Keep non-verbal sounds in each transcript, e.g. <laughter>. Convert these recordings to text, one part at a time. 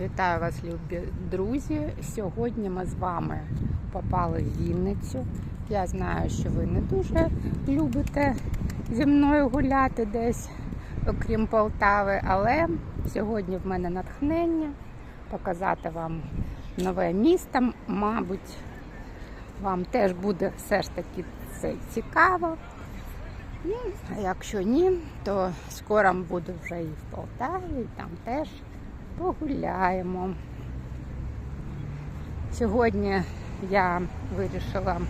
Вітаю вас, любі друзі. Сьогодні ми з вами попали в Вінницю. Я знаю, що ви не дуже любите зі мною гуляти десь, окрім Полтави, але сьогодні в мене натхнення показати вам нове місто. Мабуть, вам теж буде все ж таки це цікаво. Ну, а якщо ні, то скоро буду вже і в Полтаві, і там теж погуляємо. Сьогодні я вирішила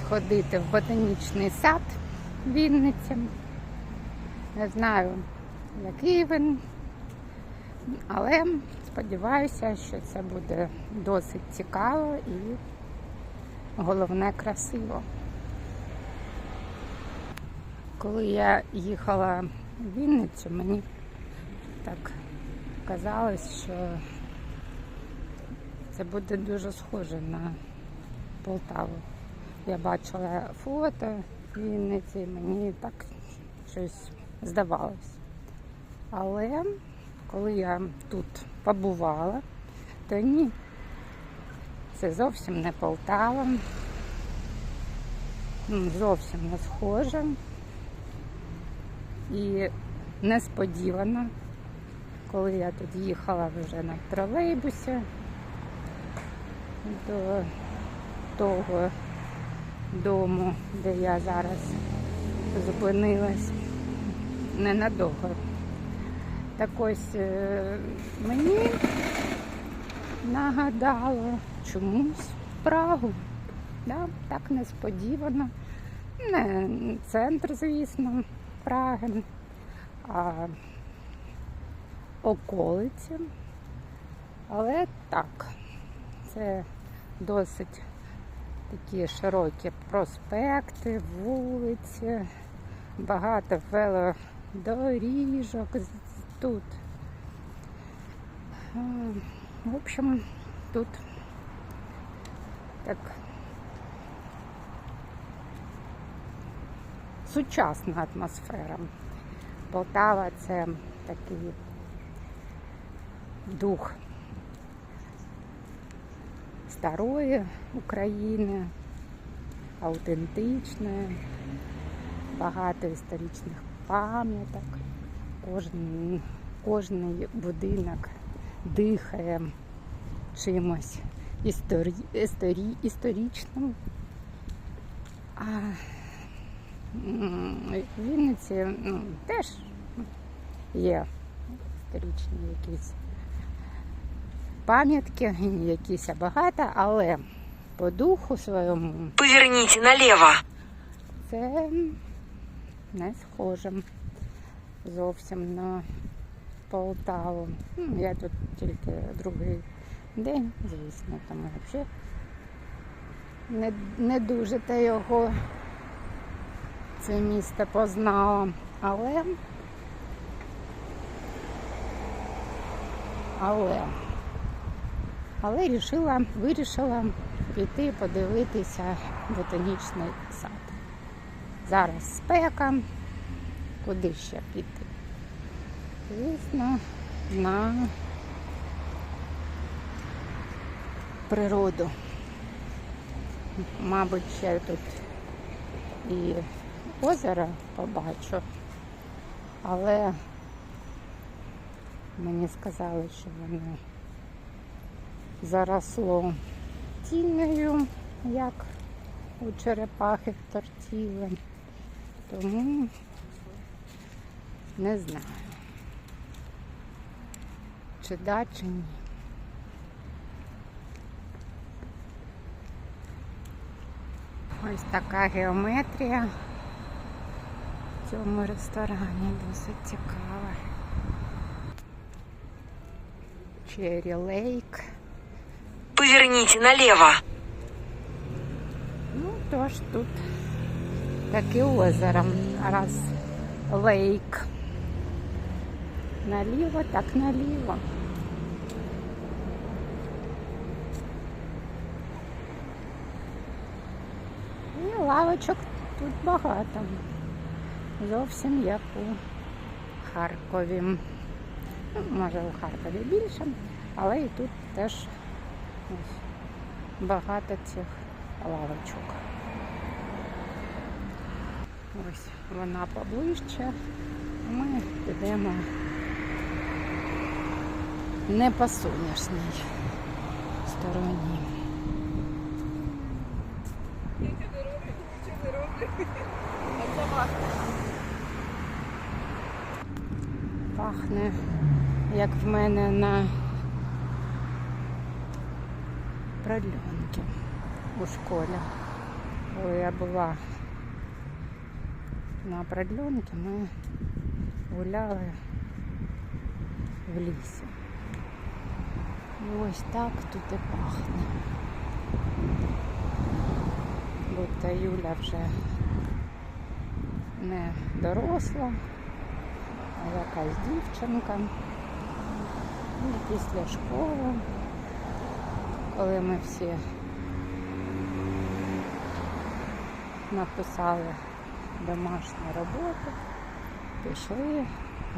сходити в ботанічний сад Вінниці. Не знаю, який він, але сподіваюся, що це буде досить цікаво і головне красиво. Коли я їхала в Вінницю, мені так казалось, що це буде дуже схоже на Полтаву. Я бачила фото Вінниці, і мені так щось здавалось. Але коли я тут побувала, то ні, це зовсім не Полтава, зовсім не схоже. І несподівано, коли я тут їхала вже на тролейбусі до того дому, де я зараз зупинилась ненадовго. Так ось е, мені нагадало чомусь Прагу. Да? Так несподівано. Не центр, звісно, Праги, а околиці. Але так, це досить такі широкі проспекти, вулиці, багато велодоріжок тут. В общем, тут так сучасна атмосфера. Полтава це такий дух старої України, аутентичної, багато історичних пам'яток. Кожен, кожний будинок дихає чимось історі, історі, історичним. А в Вінниці ну, теж є історичні якісь пам'ятки, <laughs> якісь багато, але по духу своєму Поверните налево. це не схоже зовсім на Полтаву. Ну, Я тут тільки другий день, звісно, тому взагалі не, не дуже те його це місто познала. Але але але рішила, вирішила піти подивитися ботанічний сад. Зараз спека. Куди ще піти? Звісно, на природу. Мабуть, ще тут і озеро побачу, але мені сказали, що воно заросло тіннею, як у черепахи в тортіли. Тому не знаю, чи да, чи ні. Ось така геометрія в цьому ресторані досить цікава. Черрі Лейк. Поверните налево. Ну, тож тут таке озеро. Раз лейк. Наліво, так наліво. І лавочок тут багато. Зовсім як у Харкові. Ну, може у Харкові більше, але і тут теж багато цих лавочок. Ось вона поближче. Ми підемо не по сонячній стороні. Пахне, як в мене на продльонки у школі. Коли я була на продльонки, ми гуляли в лісі. І ось так тут і пахне. Будто Юля вже не доросла, а якась дівчинка. І після школи, коли ми всі написали домашню роботу, пішли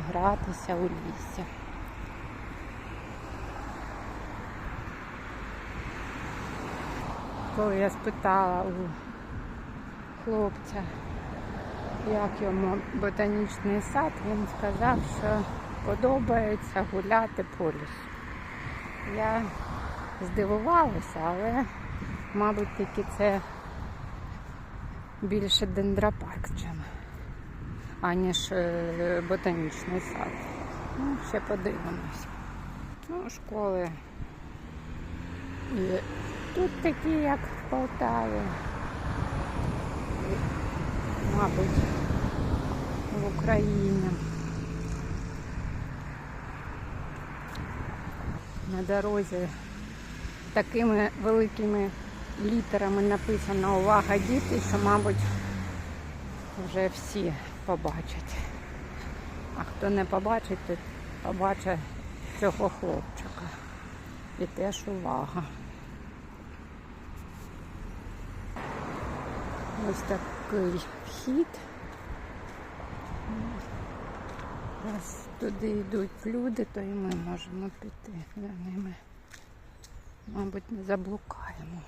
гратися у лісі. Коли я спитала у хлопця, як йому ботанічний сад, він сказав, що подобається гуляти по лісу. Я здивувалася, але, мабуть, тільки це більше дендропарк, чим, аніж е, ботанічний сад. Ну, ще подивимось. Ну, школи і тут такі, як в Полтаві. Мабуть, в Україні. На дорозі такими великими літерами написано увага діти, що, мабуть, вже всі побачать. А хто не побачить, то побачить цього хлопчика. І теж увага. Ось такий вхід. Раз туди йдуть люди, то і ми можемо піти за ними. Мабуть, не заблукаємо.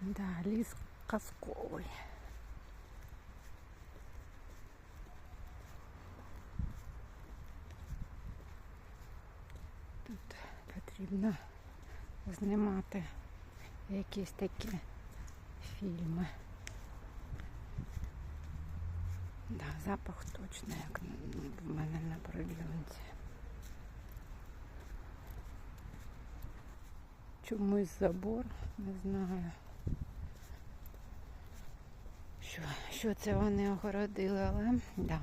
Да, ліс казковий. Тут потрібно знімати якісь такі фільми. Да, запах точно, як в мене на продльонці. Чомусь забор, не знаю. Що, що це вони огородили, але да.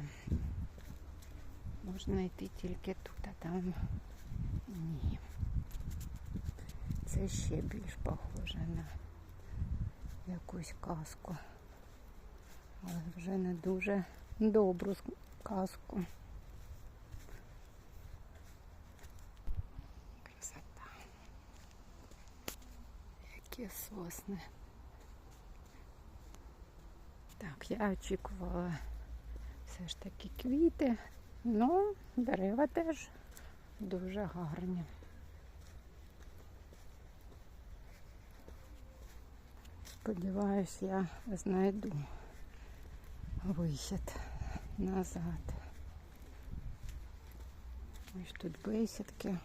Можна йти тільки тут, а там ні. Це ще більш похоже на якусь казку. Але вже не дуже добру казку. Які сосни. Так, я очікувала все ж таки квіти, ну, дерева теж дуже гарні. Сподіваюсь, я знайду вихід назад. Ось тут бесідки.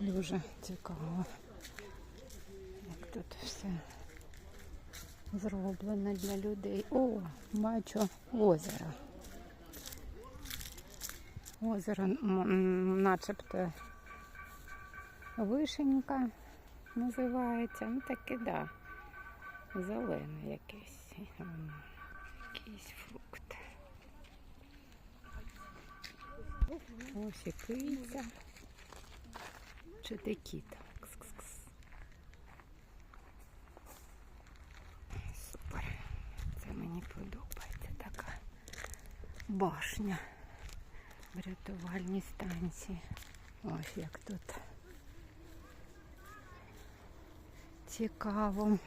Дуже цікаво, тут все зроблено для людей. О, бачу озеро. Озеро начебто вишенька називається. Ну таке, да. Зелене якесь. Якийсь фрукт. Ось і киця. Чи ти кіт? башня. врятувальні станції. Ось як тут. Цікаво.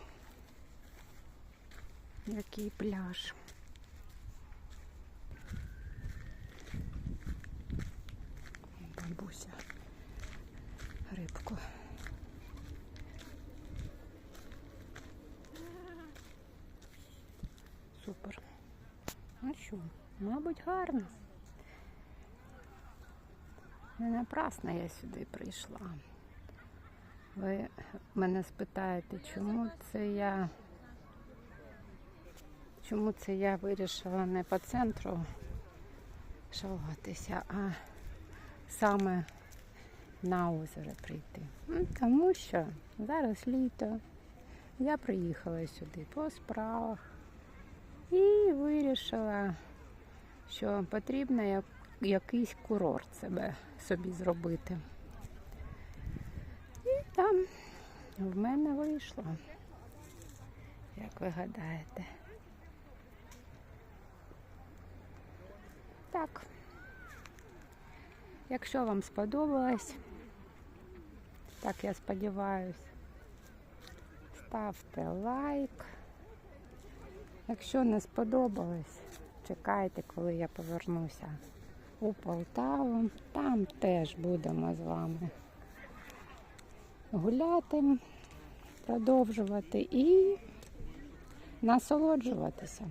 Який пляж. Бабуся. Рибку. Супер. Ну що? Мабуть, гарно. Не напрасно я сюди прийшла. Ви мене спитаєте, чому це я чому це я вирішила не по центру шалатися, а саме на озеро прийти. Ну, Тому що зараз літо. Я приїхала сюди по справах і вирішила, що потрібно як- якийсь курорт себе собі зробити. І там в мене вийшло. Як ви гадаєте? Так. Якщо вам сподобалось, так я сподіваюсь, ставте лайк. Якщо не сподобалось, чекайте, коли я повернуся у Полтаву. Там теж будемо з вами гуляти, продовжувати і насолоджуватися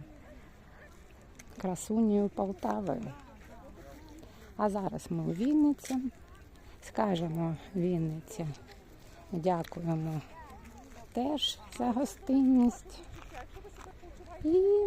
красунею Полтавою. А зараз ми у Вінниці. Скажемо Вінниці. Дякуємо теж за гостинність. І